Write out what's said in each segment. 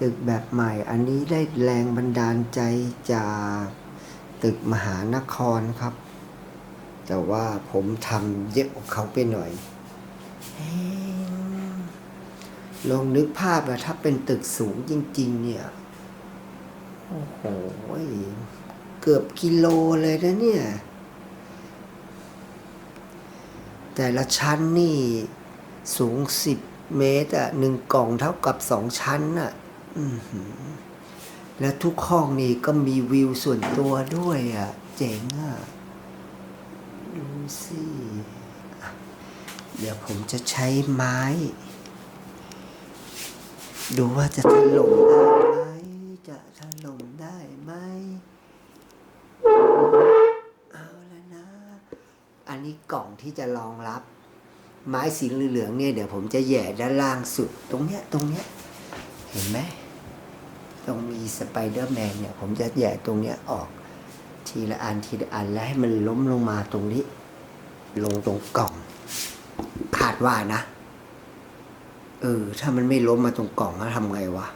ตึกแบบใหม่อันนี้ได้แรงบันดาลใจจากตึกมหานครครับ แต่ว่าผมทำเย็บของเขาไปหน่อยลองนึกภาพอะถ้าเป็นตึกสูงจริง ๆ เนี่ย โอ้โหเกือบกิโลเลยนะเนี่ย แต่ละชั้นนี่สูงสิบเมตรอะหนึ่งกล่องเท่ากับสองชั้นอะ และทุกห้องนี่ก็มีวิวส่วนตัวด้วยอะ เจ๋งอะ ดูสิ เดี๋ยวผมจะใช้ไม้ ดูว่าจะถล่มได้ไหม จะถล่มได้ไหม เอาแล้วนะ อันนี้กล่องที่จะรองรับ ไม้สีเหลืองเนี่ยเดี๋ยวผมจะแย่ด้านล่างสุด ตรงเนี้ย ตรงเนี้ย เห็นไหม ตรงมีสไปเดอร์แมนเนี่ย ผมจะแย่ตรงเนี้ยออก ทีละอันทีละอันแล้วให้มันล้มลงมาตรงนี้ ลงตรงกล่องคาดว่านะ เออ ถ้ามันไม่ล้มมาตรงกล่องแล้วทำไงวะ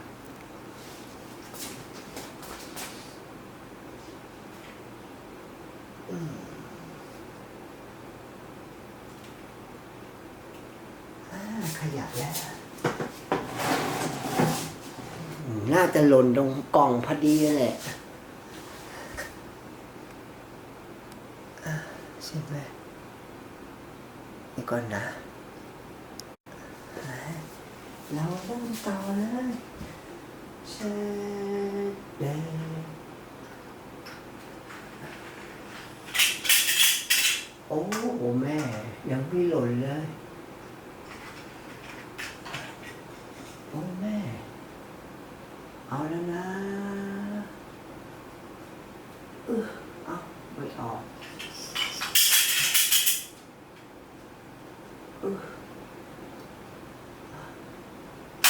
ขยับแล้วอืม น่าจะหล่นตรงกล่องพอดีแหละใช่ไหมนี่ก่อนนะเราต้องต่อเลยเชดเดโอ้โหแม่ ยังไม่หล่นเลย โอ้แม่ เอาแล้วนะเออเอาไม่ออกเออ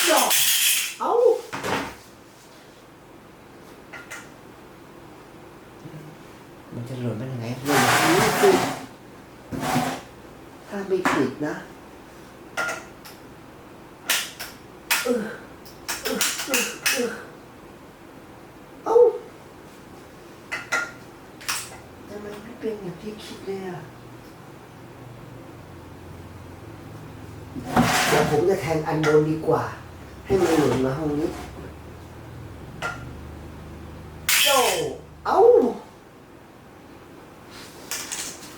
ดอกเอามันจะหล่นเป็นยังไงหล่นแบบนี้สิถ้าไม่ปิดนะเอ้าทำไมไม่เป็นอย่าง ที่คิดเลยอะเดี๋ยวผมจะแทงอันบนดีกว่า ให้มันหล่นมาห้องนี้โจเอ้า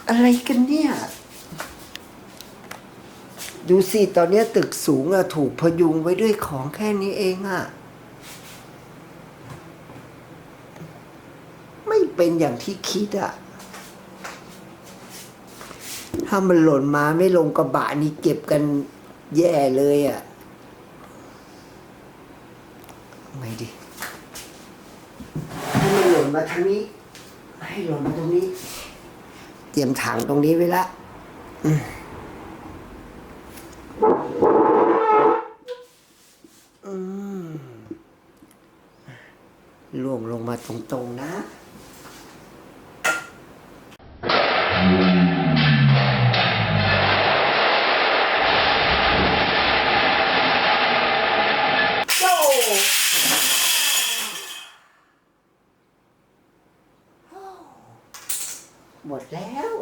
อะไรกันเนี่ย ดูสิตอนเนี้ยตึกสูงอะถูกพยุงไว้ด้วยของแค่นี้เองอะไม่เป็นอย่างที่คิดอะ ถ้ามันหล่นมาไม่ลงกระบะนี่เก็บกันแย่เลยอะเอาไงดีให้มันหล่นมาทางนี้ ให้หล่นมาตรงนี้ เตรียมถังตรงนี้ไว้ละอืมอืมล่วงลงมาตรงๆนะ หมดแล้ว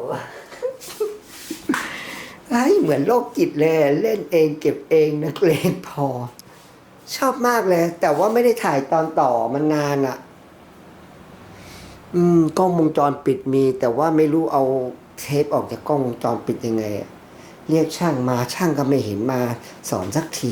ไอ้เหมือนโรคจิตเลย เล่นเองเก็บเองนักเลงพอ ชอบมากเลย แต่ว่าไม่ได้ถ่ายตอนต่อมันนานอะ่ะ อืมกล้องวงจรปิดมี แต่ว่าไม่รู้เอาเทปออกจากกล้องวงจรปิดยังไง เรียกช่างมาช่างก็ไม่เห็นมาสอนสักที